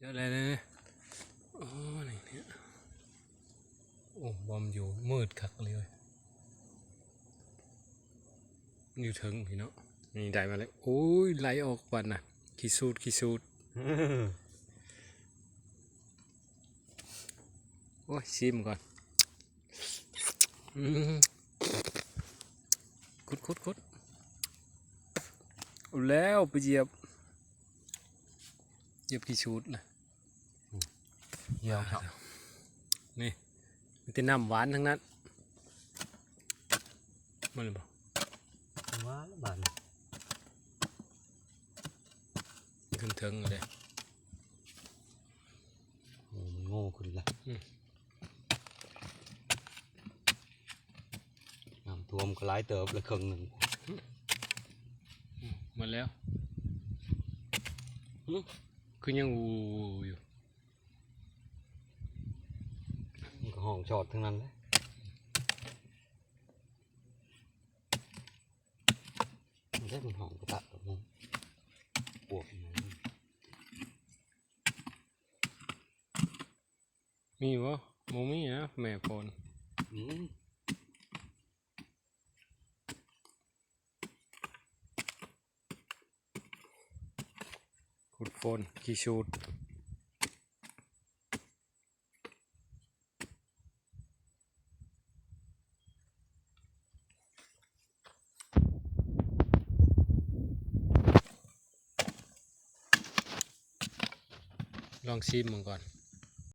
เจออะไรเลยโอ้ไหนเนี่ยโอ้บอมอยู่มืดคักเลยอยู่ถึงพี่เนาะนี่ได้มาแล้วโอ้ยไหลออกวันน่ะขี้สูดขี้สูดโอ้ยชิมก่อนคุดคุดคุดแล้วไปเหยียบเหยียบขี้สูดนะ ยี่ยมครับนี่มันจะน้ำหวานทั้งนั้นมันเลยบอกว้าแล้วบานขึ้นเทิงเลยโอ้มันโง่ขึ้นละอืมน้ำท่วมก็หลายเติบเลยครึ่งหนึ่งหมดแล้วหึคือยังอูอยู่ มันก็ ห้องชอดทั้งนั้นเลยมันได้เป็นห้องกระตัดแบบนี้ปวกมันมีวะโมมีนะแม่พนอืมขุดโฟนขี้ชูด ลองชิมมันก่อน